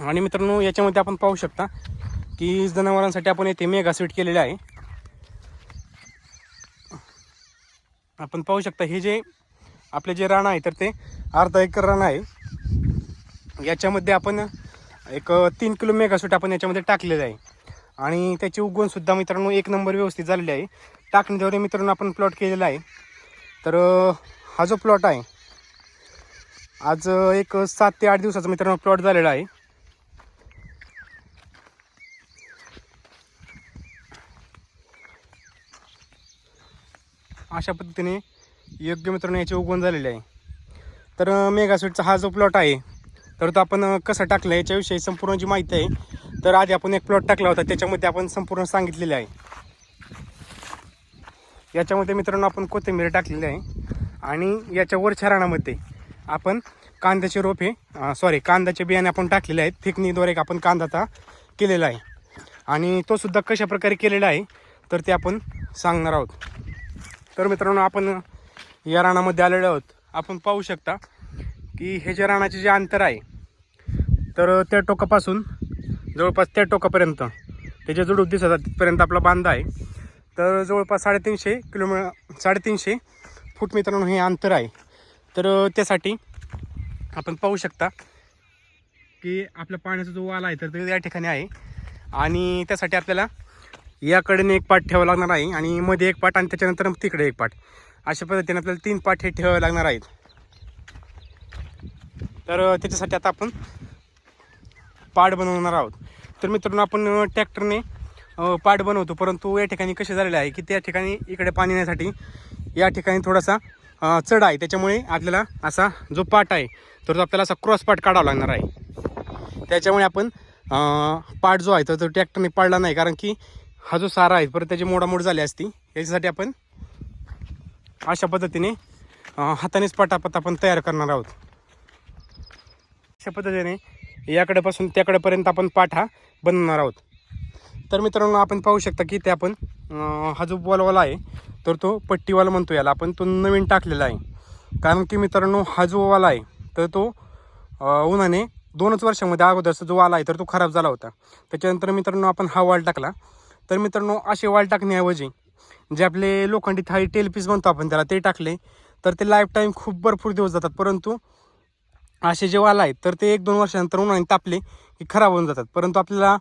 आणि मित्रांनो याच्यामध्ये आपण पाहू शकता की जनावरांसाठी आपण येथे मेगा स्वीट केलेले आहे. आपण पाहू शकता हे जे आपले जे रान आहे तर ते अर्धा एकर रान आहे. याच्यामध्ये आपण एक तीन किलो मेगासूट आपण याच्यामध्ये टाकलेलं आहे. आणि त्याची उगवणसुद्धा मित्रांनो एक नंबर व्यवस्थित झालेली आहे. टाकण्याद्वारे मित्रांनो आपण प्लॉट केलेला आहे. तर हा जो प्लॉट आहे आज एक सात ते आठ दिवसाचा मित्रांनो प्लॉट झालेला आहे. अशा पद्धतीने योग्य मित्रांनो याची उगवण झालेली आहे. तर मेगास्वीटचा हा जो प्लॉट आहे तर तो आपण कसा टाकला याच्याविषयी संपूर्ण जी माहिती आहे तर आधी आपण एक प्लॉट टाकला होता त्याच्यामध्ये आपण संपूर्ण सांगितलेले आहे. याच्यामध्ये मित्रांनो आपण कोथिंबीर टाकलेली आहे आणि याच्या वरच्या रानामध्ये आपण कांद्याचे रोपे सॉरी कांद्याचे बियाणे आपण टाकलेले आहेत फेकणीद्वारे एक आपण कांदा आता केलेला आहे. आणि तो सुद्धा कशा प्रकारे केलेला आहे तर ते आपण सांगणार आहोत. तर मित्रांनो आपण या रानामध्ये आलेलो आहोत. आपण पाहू शकता की हे जे रानाचे जे अंतर आहे तर त्या टोकापासून जवळपास त्या टोकापर्यंत त्याच्या जुडूप दिसतात तिथपर्यंत आपला बांधा आहे. तर जवळपास साडेतीनशे किलोमी साडेतीनशे फूट मित्रांनो हे अंतर आहे. तर त्यासाठी आपण पाहू शकता की आपल्या पाण्याचा जो वाला आहे तर तो या ठिकाणी आहे. आणि त्यासाठी आपल्याला याकडेने एक पाठ ठेवावं लागणार आहे आणि मध्ये एक पाठ आणि त्याच्यानंतर तिकडे एक पाठ. अशा पद्धतीने आपल्याला तीन पाठ हे ठेवावे लागणार आहेत. तर त्याच्यासाठी आता आपण पाड बनवणार आहोत. तर मित्रांनो आपण ट्रॅक्टरने पाठ बनवतो परंतु या ठिकाणी कसे झालेले आहे की त्या ठिकाणी इकडे पाणी येण्यासाठी या ठिकाणी थोडासा चढ आहे. त्याच्यामुळे आपल्याला असा जो पाठ आहे तर तो आपल्याला असा क्रॉस पाठ काढावा लागणार आहे. त्याच्यामुळे आपण पाठ पाट जो आहे तर तो ट्रॅक्टरने पाडला नाही कारण की हा जो सारा आहे परत त्याची मोडामोड झाली असती. याच्यासाठी आपण अशा पद्धतीने हातानेच पटापट आपण तयार करणार आहोत. अशा पद्धतीने याकडेपासून त्याकडेपर्यंत आपण पाठा बनवणार आहोत. तर मित्रांनो आपण पाहू शकता की ते आपण हा जो बॉलवाला आहे तर तो पट्टीवाला म्हणतो याला. आपण तो नवीन टाकलेला आहे. कारण की मित्रांनो हा जो वाला आहे तर तो उन्हाने दोनच वर्षामध्ये अगोदरचा जो वाला आहे तर तो खराब झाला होता. त्याच्यानंतर मित्रांनो आपण हा वाल टाकला. तर मित्रांनो असे वाल टाकण्याऐवजी जे आपले लोखंडी थाळी टेल पीस म्हणतो आपण त्याला ते टाकले. तर ते लाईफ टाईम खूप भरपूर दिवस जातात. परंतु असे जे वाल आहेत तर ते एक दोन वर्षानंतर उन्हाने तापले की खराब होऊन जातात. परंतु आपल्याला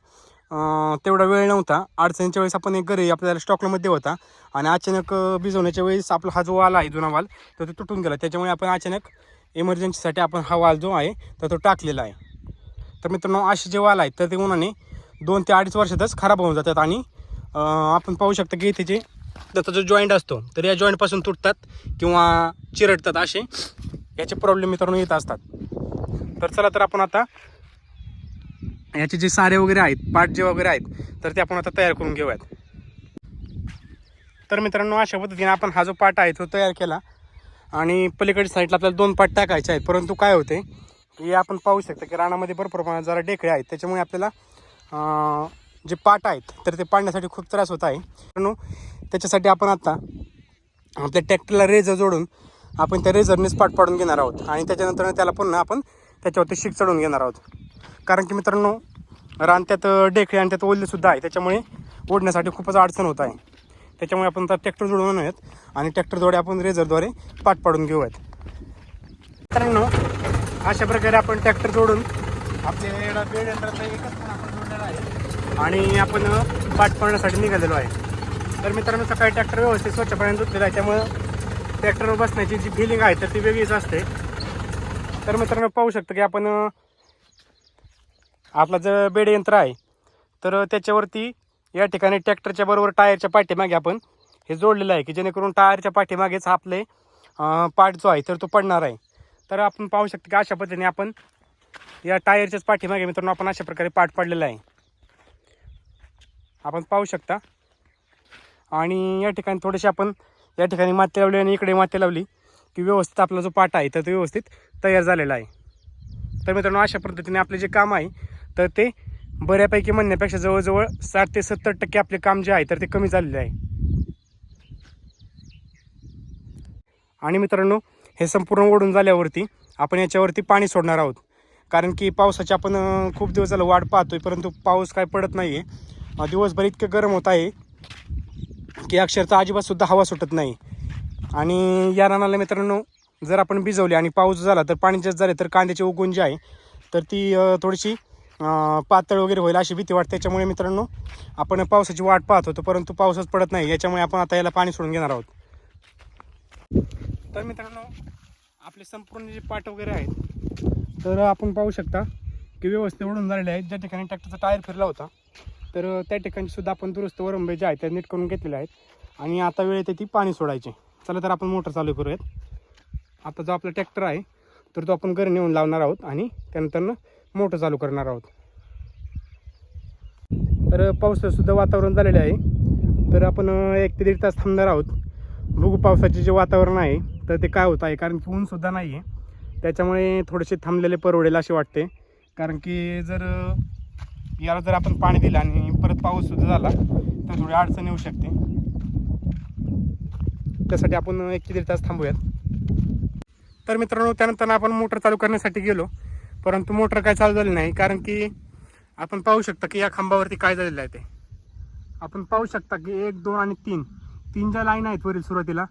तेवढा वेळ नव्हता. अडचणीच्या वेळेस आपण एक घरी आपल्याला स्टॉकमध्ये होता. आणि अचानक भिजवण्याच्या वेळेस आपला हा जो वाल आहे जुना वाल तर तो तुटून गेला. त्याच्यामुळे आपण अचानक इमर्जन्सीसाठी आपण हा वाल जो आहे तर तो टाकलेला आहे. तर मित्रांनो असे जे वाल आहेत तर ते उन्हाने दोन ते अडीच वर्षातच खराब होऊन जातात. आणि आपण पाहू शकता की इथे जे त्याचा जो जॉईंट असतो तर या जॉईंटपासून तुटतात किंवा चिरडतात असे. याचे प्रॉब्लेम मित्रांनो येत असतात. तर चला तर आपण आता याचे जे सारे वगैरे आहेत पाट जे वगैरे आहेत तर ते आपण आता तयार करून घेऊयात. तर मित्रांनो अशा पद्धतीने आपण हा जो पाट आहे तो तयार केला. आणि पलीकडच्या साईडला आपल्याला दोन पाट टाकायचे आहेत. परंतु काय होते की आपण पाहू शकता की रानामध्ये भरपूर प्रमाणात जरा डेकळे आहेत. त्याच्यामुळे आपल्याला जे पाट आहेत तर ते पाडण्यासाठी खूप त्रास होत आहे. मित्रांनो त्याच्यासाठी आपण आता आपल्या ट्रॅक्टरला रेझर जोडून आपण त्या रेझरनेच पाट पाडून घेणार आहोत. आणि त्याच्यानंतर त्याला पुन्हा आपण त्याच्यावरती शीक चढवून घेणार आहोत. कारण की मित्रांनो रान त्यात डेखळे आणि त्यात ओल्लेसुद्धा आहे. त्याच्यामुळे ओढण्यासाठी खूपच अडचण होत आहे. त्याच्यामुळे आपण आता ट्रॅक्टर जोडून आणूयात आणि ट्रॅक्टरद्वारे आपण रेझरद्वारे पाट पाडून घेऊयात. मित्रांनो अशा प्रकारे आपण ट्रॅक्टर जोडून आपल्या बेड यंत्राचा एकच आपण आणि आपण पाठ निघालेलो आहे. तर मित्रांनो सकाळी ट्रॅक्टर व्यवस्थित स्वच्छपणे पाण्याने धुतलेला आहे. त्यामुळं ट्रॅक्टरवर बसण्याची जी फिलिंग आहे तर ती वेगळीच असते. तर मित्रांनो पाहू शकतो की आपण आपला आपलं बेडयंत्र आहे तर त्याच्यावरती या ठिकाणी ट्रॅक्टरच्या बरोबर टायरच्या पाठीमागे आपण हे जोडलेलं आहे की जेणेकरून टायरच्या पाठीमागेच आपले पाठ पार्ट जो आहे तर तो पडणार आहे. तर आपण पाहू शकतो की अशा पद्धतीने आपण या टायरच्याच पाठीमागे मित्रांनो आपण अशा प्रकारे पाठ पाडलेला आहे. आपण पाहू शकता. आणि या ठिकाणी थोडेसे आपण या ठिकाणी माती लावली आणि इकडे माती लावली की व्यवस्थित आपला जो पाटा आहे तर तो व्यवस्थित तयार झालेला आहे. तर मित्रांनो अशा पद्धतीने आपले जे काम आहे तर ते बऱ्यापैकी म्हणण्यापेक्षा जवळजवळ साठ ते सत्तर टक्के आपले काम जे आहे तर ते कमी झालेले आहे. आणि मित्रांनो हे संपूर्ण ओढून झाल्यावरती आपण याच्यावरती पाणी सोडणार आहोत. कारण की पावसाची आपण खूप दिवस झालं वाट पाहतोय परंतु पाऊस काय पडत नाही आहे दिवसभर इतकं गरम होत आहे की अक्षरशः अजिबातसुद्धा हवा सुटत नाही. आणि या रानाला मित्रांनो जर आपण भिजवले आणि पाऊस झाला तर पाणी जास्त झाले तर कांद्याची उगवण जी आहे तर ती थोडीशी पातळ वगैरे होईल अशी भीती वाटते. त्याच्यामुळे मित्रांनो आपण पावसाची वाट पाहत होतो परंतु पाऊसच पडत नाही. याच्यामुळे आपण आता याला पाणी सोडून घेणार आहोत. तर मित्रांनो आपले संपूर्ण जे पाट वगैरे आहेत तर आपण पाहू शकता की व्यवस्थित उडून झालेले आहेत. ज्या ठिकाणी ट्रॅक्टरचा टायर फिरला होता तर त्या ठिकाणी सुद्धा आपण दुरुस्त वरंबे जे आहेत त्या नीट करून घेतलेले आहेत. आणि आता वेळ येते ती पाणी सोडायची. चला तर आपण मोटर चालू करूयात. आता जो आपला ट्रॅक्टर आहे तर तो आपण घरी नेऊन लावणार आहोत आणि त्यानंतर मोटर चालू करणार आहोत. तर पावसाचं वातावरण झालेलं आहे. तर आपण एक ते दीड तास थांबणार आहोत. बघू पावसाचे जे वातावरण आहे तर ते काय होत आहे कारण की ऊनसुद्धा नाही आहे त्याच्यामुळे थोडेसे थांबलेले परवडेल असे वाटते. कारण की जर याला जर आपण पाणी दिलं आणि परत पाऊससुद्धा झाला तर थोडी अडचण येऊ शकते. त्यासाठी आपण एक ते दीड तास थांबूयात. तर मित्रांनो त्यानंतर आपण मोटर चालू करण्यासाठी गेलो. परंतु मोटर काय चालू झाली नाही कारण की आपण पाहू शकता की या खांबावरती काय झालेलं आहे ते. आपण पाहू शकता की एक दोन आणि तीन. तीन ज्या लाईन आहेत वरील सुरुवातीला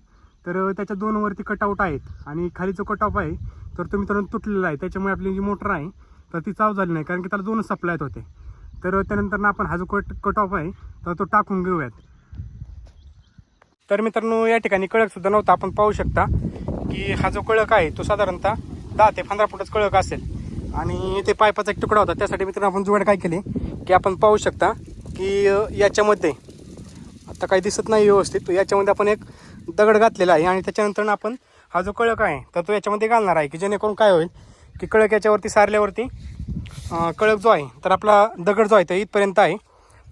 तर त्याच्या दोनवरती कटआउट आहेत आणि खाली जो कटआउट आहे तर तो मित्रांनो तुटलेला आहे. त्याच्यामुळे आपली जी मोटर आहे तर ती चालू झाली नाही कारण की त्याला दोनच सप्लायत होते. तर त्यानंतर ना आपण हा जो कट कट ऑफ आहे तर तो टाकून घेऊयात. तर मित्रांनो या ठिकाणी कळक सुद्धा नव्हता. आपण पाहू शकता की हा जो कळक आहे तो साधारणतः दहा ते पंधरा फुटच कळक असेल. आणि ते पायपाचा एक तुकडा होता. त्यासाठी मित्रांनो आपण जुगाड काय केले की आपण पाहू शकता की याच्यामध्ये आता काही दिसत नाही व्यवस्थित याच्यामध्ये आपण एक दगड घातलेला आहे. आणि त्याच्यानंतर आपण हा जो कळक आहे तर तो याच्यामध्ये घालणार आहे की जेणेकरून काय होईल की कळक याच्यावरती सारल्यावरती कळक जो आहे तर आपला दगड जो आहे तो इथपर्यंत आहे.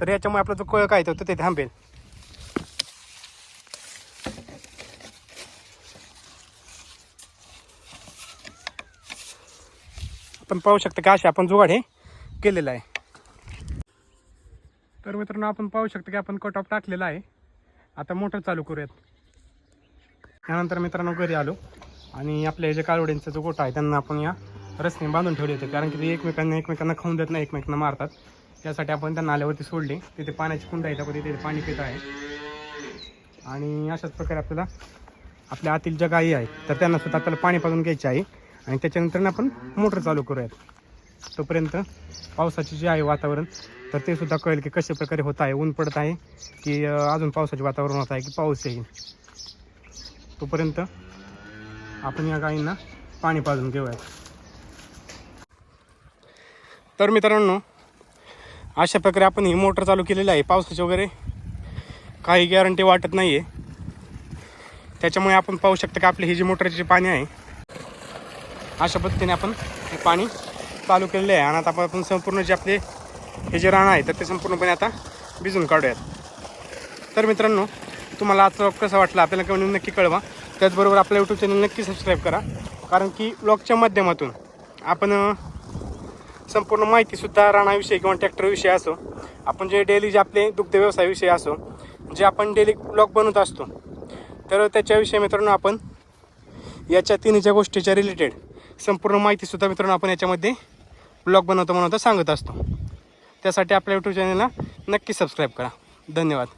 तर याच्यामुळे आपला जो कळक आहे तो तिथे थांबेल. आपण पाहू शकता की असे आपण जुगाड हे केलेलं आहे. तर मित्रांनो आपण पाहू शकतो की आपण कट ऑफ टाकलेला आहे. आता मोटर चालू करूयात. त्यानंतर मित्रांनो घरी आलो. आणि आपल्या जे कालवडींचा जो गोठा आहे त्यांना आपण या रस्त्याने बांधून ठेवले होते. कारण की ते एकमेकांना एकमेकांना खाऊन देत नाही एकमेकांना मारतात. त्यासाठी आपण त्यांना आल्यावरती सोडले. तिथे पाण्याची कुंड आहे त्यामध्ये तिथे पाणी पित आहे. आणि अशाच प्रकारे आपल्याला आपल्या आतील ज्या गायी आहेत तर त्यांना सुद्धा आपल्याला पाणी पाजून घ्यायचे आहे. आणि त्याच्यानंतर आपण मोटर चालू करूयात. तोपर्यंत पावसाचे जे आहे वातावरण तर ते सुद्धा कळेल की कशा प्रकारे होत आहे ऊन पडत आहे की अजून पावसाचे वातावरण होत आहे की पाऊस येईल. तोपर्यंत आपण या गायींना पाणी पाजून घेऊयात. तर मित्रांनो अशा प्रकारे आपण ही मोटर चालू केलेली आहे. पावसाची वगैरे काही गॅरंटी वाटत नाही आहे त्याच्यामुळे आपण पाहू शकता की आपली ही जी मोटरची जे पाणी आहे अशा पद्धतीने आपण हे पाणी चालू केलेलं आहे. आणि आता आपण संपूर्ण जे आपले हे जे रान आहे तर ते संपूर्णपणे आता भिजून काढूयात. तर मित्रांनो तुम्हाला आजचा vlog कसा वाटला आपल्याला कमेंट नक्की कळवा. त्याचबरोबर आपल्या यूट्यूब चॅनल नक्की सबस्क्राईब करा. कारण की ब्लॉगच्या माध्यमातून आपण संपूर्ण माहितीसुद्धा राणाविषयी किंवा ट्रॅक्टरविषयी असो आपण जे डेली जे आपले दुग्ध व्यवसायाविषयी असो जे आपण डेली ब्लॉग बनवत असतो तर त्याच्याविषयी मित्रांनो आपण याच्या तिन्हीच्या गोष्टीच्या रिलेटेड संपूर्ण माहितीसुद्धा मित्रांनो आपण याच्यामध्ये ब्लॉग बनवतो बनवता सांगत असतो. त्यासाठी आपल्या यूट्यूब चॅनलला नक्की सबस्क्राईब करा. धन्यवाद.